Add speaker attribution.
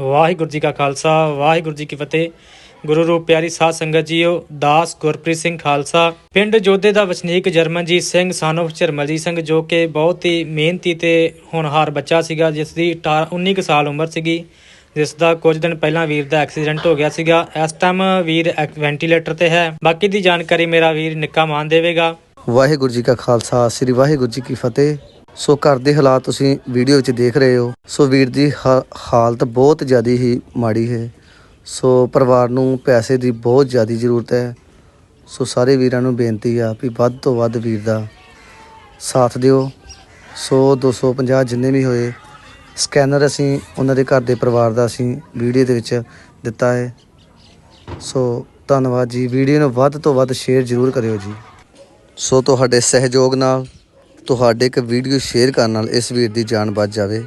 Speaker 1: ਵਾਹਿਗੁਰੂ ਜੀ ਕਾ ਖਾਲਸਾ, ਵਾਹਿਗੁਰੂ ਜੀ ਕੀ ਫਤਿਹ। ਗੁਰੂ ਰੂਪ ਪਿਆਰੀ ਸਾਧ ਸੰਗਤ ਜੀਓ, ਦਾਸ ਗੁਰਪ੍ਰੀਤ ਸਿੰਘ ਖਾਲਸਾ। ਪਿੰਡ ਜੋਧੇ ਦਾ ਵਸਨੀਕ ਜਰਮਨਜੀਤ ਸਿੰਘ ਸਾਨੋਫ ਚਰਮਲਜੀਤ ਸਿੰਘ, ਜੋ ਕਿ ਬਹੁਤ ਹੀ ਮਿਹਨਤੀ ਤੇ ਹੋਣਹਾਰ ਬੱਚਾ ਸੀਗਾ, ਜਿਸ ਦੀ 18 19 ਕੁ ਸਾਲ ਉਮਰ ਸੀਗੀ, ਜਿਸ ਦਾ ਕੁਝ ਦਿਨ ਪਹਿਲਾਂ ਵੀਰ ਦਾ ਐਕਸੀਡੈਂਟ ਹੋ ਗਿਆ ਸੀਗਾ। ਇਸ ਟਾਈਮ ਵੀਰ ਐਕ- ਵੈਂਟੀਲੇਟਰ ਤੇ ਹੈ। ਬਾਕੀ ਦੀ ਜਾਣਕਾਰੀ ਮੇਰਾ ਵੀਰ ਨਿੱਕਾ ਮਾਨ ਦੇਵੇਗਾ।
Speaker 2: ਵਾਹਿਗੁਰੂ ਜੀ ਕਾ ਖਾਲਸਾ, ਸ੍ਰੀ ਵਾਹਿਗੁਰੂ ਜੀ ਕੀ ਫਤਿਹ। ਸੋ ਘਰ ਦੇ ਹਾਲਾਤ ਤੁਸੀਂ ਵੀਡੀਓ ਵਿੱਚ ਦੇਖ ਰਹੇ ਹੋ। ਸੋ ਵੀਰ ਦੀ ਹਾ- ਹਾਲਤ ਬਹੁਤ ਜ਼ਿਆਦਾ ਹੀ ਮਾੜੀ ਹੈ। ਸੋ ਪਰਿਵਾਰ ਨੂੰ ਪੈਸੇ ਦੀ ਬਹੁਤ ਜ਼ਿਆਦਾ ਜ਼ਰੂਰਤ ਹੈ। ਸੋ ਸਾਰੇ ਵੀਰਾਂ ਨੂੰ ਬੇਨਤੀ ਆ ਵੀ ਵੱਧ ਤੋਂ ਵੱਧ ਵੀਰ ਦਾ ਸਾਥ ਦਿਓ। 100 250 ਜਿੰਨੇ ਵੀ ਹੋਏ, ਸਕੈਨਰ ਅਸੀਂ ਉਹਨਾਂ ਦੇ ਘਰ ਦੇ ਪਰਿਵਾਰ ਦਾ ਅਸੀਂ ਵੀਡੀਓ ਦੇ ਵਿੱਚ ਦਿੱਤਾ ਹੈ। ਸੋ ਧੰਨਵਾਦ ਜੀ। ਵੀਡੀਓ ਨੂੰ ਵੱਧ ਤੋਂ ਵੱਧ ਸ਼ੇਅਰ ਜ਼ਰੂਰ ਕਰਿਓ ਜੀ। ਸੋ ਤੁਹਾਡੇ ਸਹਿਯੋਗ ਨਾਲ ਤੁਹਾਡੇ ਇੱਕ ਵੀਡੀਓ ਸ਼ੇਅਰ ਕਰਨ ਨਾਲ ਇਸ ਵੀਰ ਦੀ ਜਾਨ ਬਚ ਜਾਵੇ।